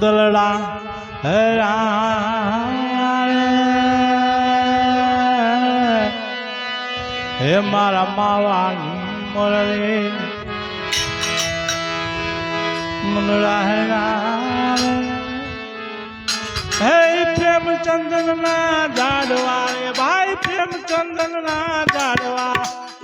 દલડા હે મારા માવાની મોરલી. મંદડા હેરા હે પ્રેમચંદન ના જાડવા ભાઈ પ્રેમચંદન ના જાડવા.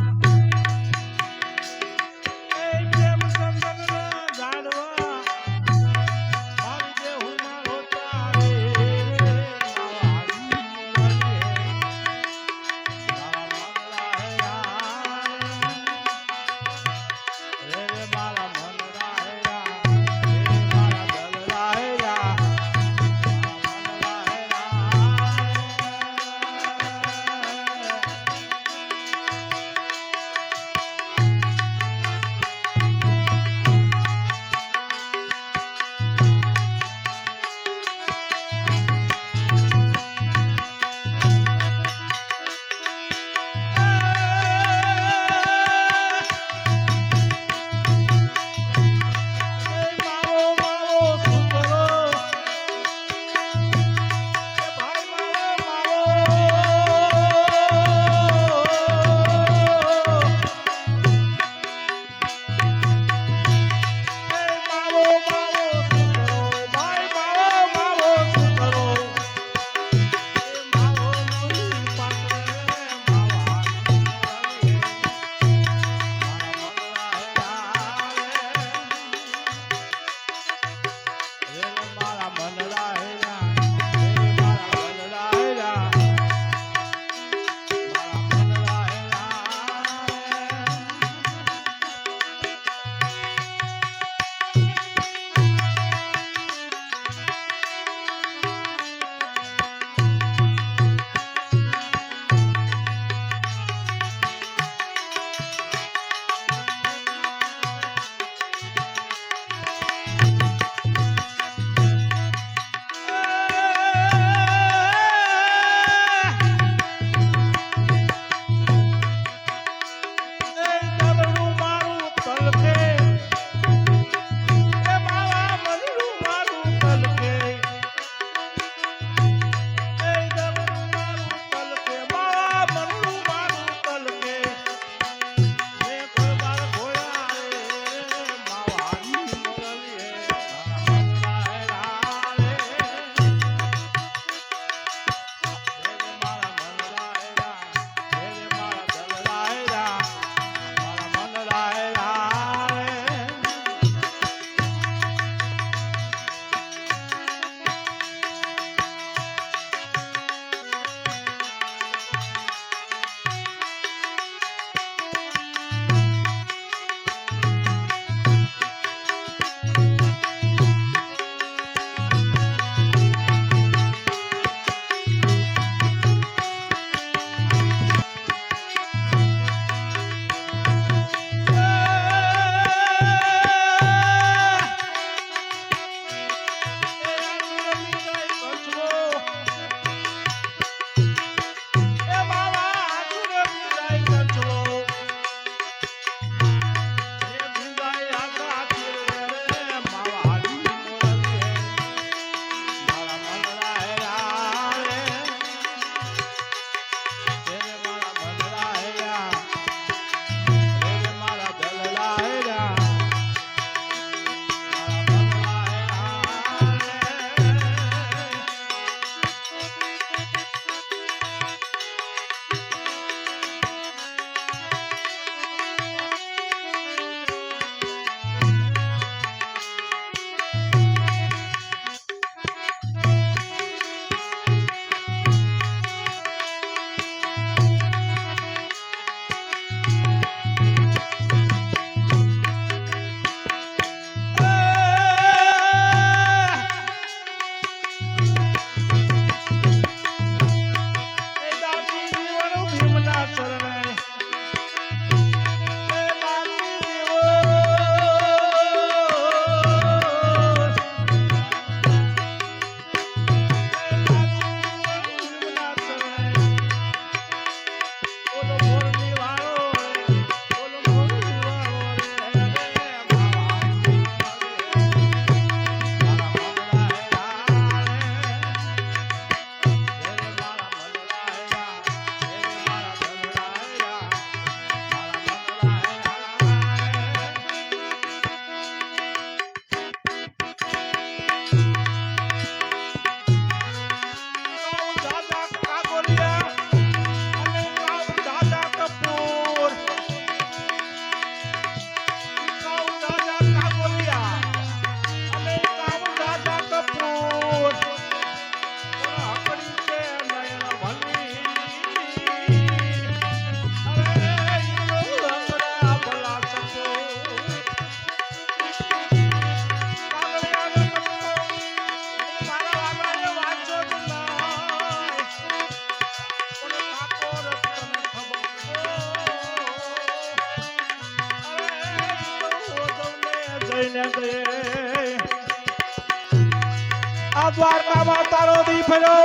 દ્વારકામાં તારો દીકરો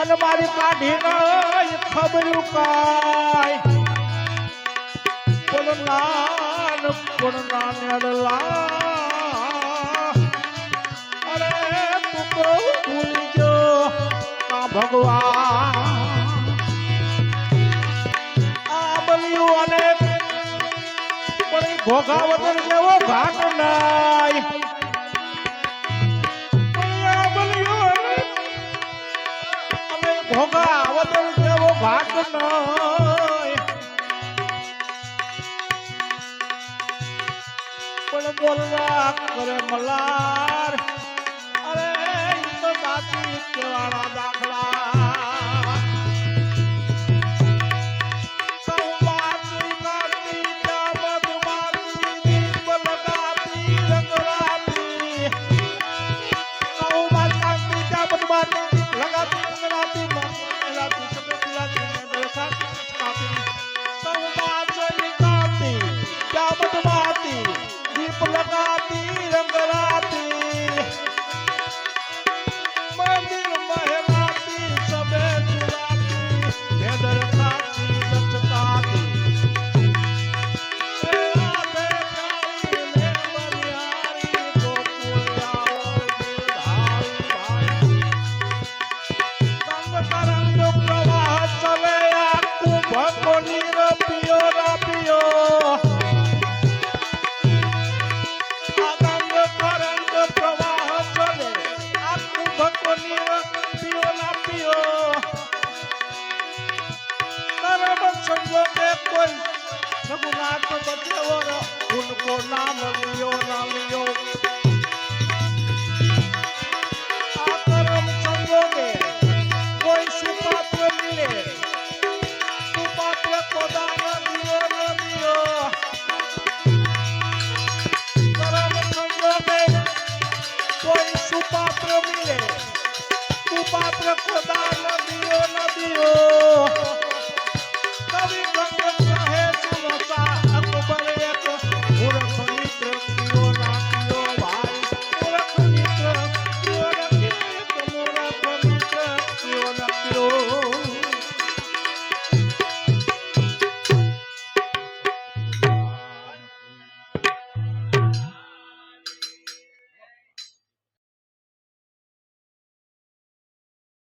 અને મારી કાઢી નહીં ખબર કાય પણ નાન પણ નાનેડલા અરે તું તો ભૂલી કા ભગવાન. આ બલ્યું અને પણ ભોગાવતર જેવો ઘાટ નાય ઘાટ નાય પણ બોલવા કરે મલાર. અરે તો દાતી કેવાળા દાખલા. নাম লিও নাম লিও আতরম সঙ্গে কই সুপাত্র মিলে সুপাত্র কদা নাম লিও নাম লিও আতরম সঙ্গে কই সুপাত্র মিলে সুপাত্র কদা নাম লিও নাম লিও